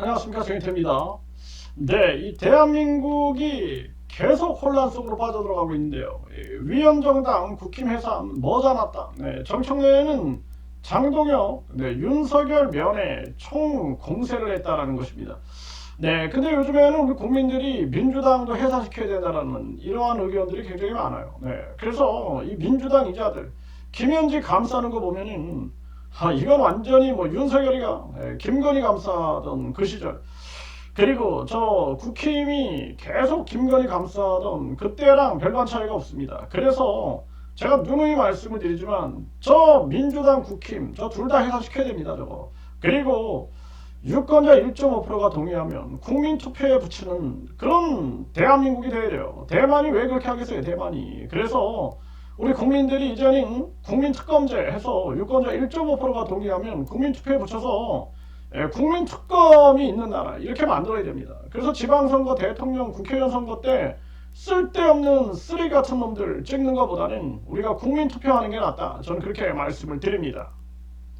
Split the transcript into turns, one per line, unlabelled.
안녕하십니까 정인태입니다. 네, 이 대한민국이 계속 혼란 속으로 빠져들어가고 있는데요. 이 위원정당, 국힘해산, 머자났다. 네, 정청래는 장동혁, 네, 윤석열 면에 총 공세를 했다라는 것입니다. 네, 근데 요즘에는 우리 국민들이 민주당도 해산시켜야 된다라는 이러한 의견들이 굉장히 많아요. 네, 그래서 이 민주당 이자들 김현지 감싸는 거 보면은 아, 이건 완전히 뭐 윤석열이가 예, 김건희 감싸던 그 시절 그리고 저 국힘이 계속 김건희 감싸던 그때랑 별반 차이가 없습니다. 그래서 제가 누누이 말씀을 드리지만 저 민주당 국힘 저 둘 다 해산시켜야 됩니다. 저거 그리고 유권자 1.5%가 동의하면 국민 투표에 붙이는 그런 대한민국이 돼야 돼요. 대만이 왜 그렇게 하겠어요? 대만이 그래서 우리 국민들이 이제는 국민 특검제 해서 유권자 1.5%가 동의하면 국민 투표에 붙여서 예, 국민 특검이 있는 나라 이렇게 만들어야 됩니다. 그래서 지방선거, 대통령, 국회의원 선거 때 쓸데없는 쓰레기 같은 놈들 찍는 것보다는 우리가 국민 투표하는 게 낫다. 저는 그렇게 말씀을 드립니다.